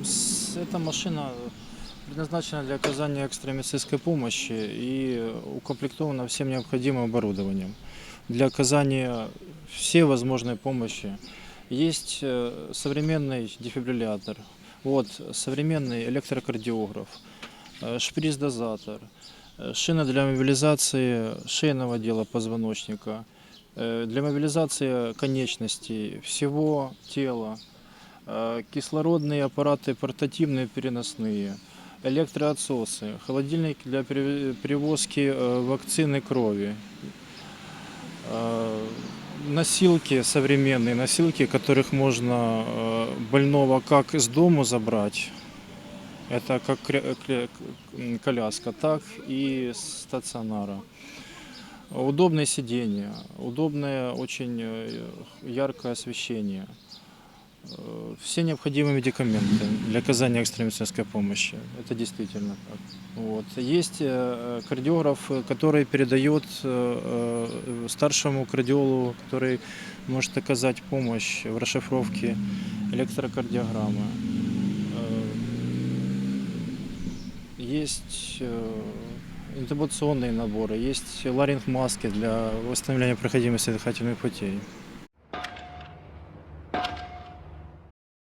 Эта машина предназначена для оказания экстренной медицинской помощи и укомплектована всем необходимым оборудованием для оказания всей возможной помощи. Есть э, современный дефибриллятор, вот современный электрокардиограф, э, шприц-дозатор, э, шина для мобилизации шейного отдела позвоночника, для мобилизации конечностей, всего тела, кислородные аппараты портативные переносные, электроотсосы, холодильник для пере- перевозки э, вакцины крови, э, носилки современные, носилки, которых можно э, больного как из дому забрать, это как коляска, так и стационара. Удобное сиденье, удобное очень э, яркое освещение. Все необходимые медикаменты для оказания экстренной медицинской помощи. Это действительно так. Вот. Есть э, кардиограф, который передает э, э, старшему кардиологу, который может оказать помощь в расшифровке электрокардиограммы. Есть интубационные наборы, есть ларинг-маски для восстановления проходимости дыхательных путей.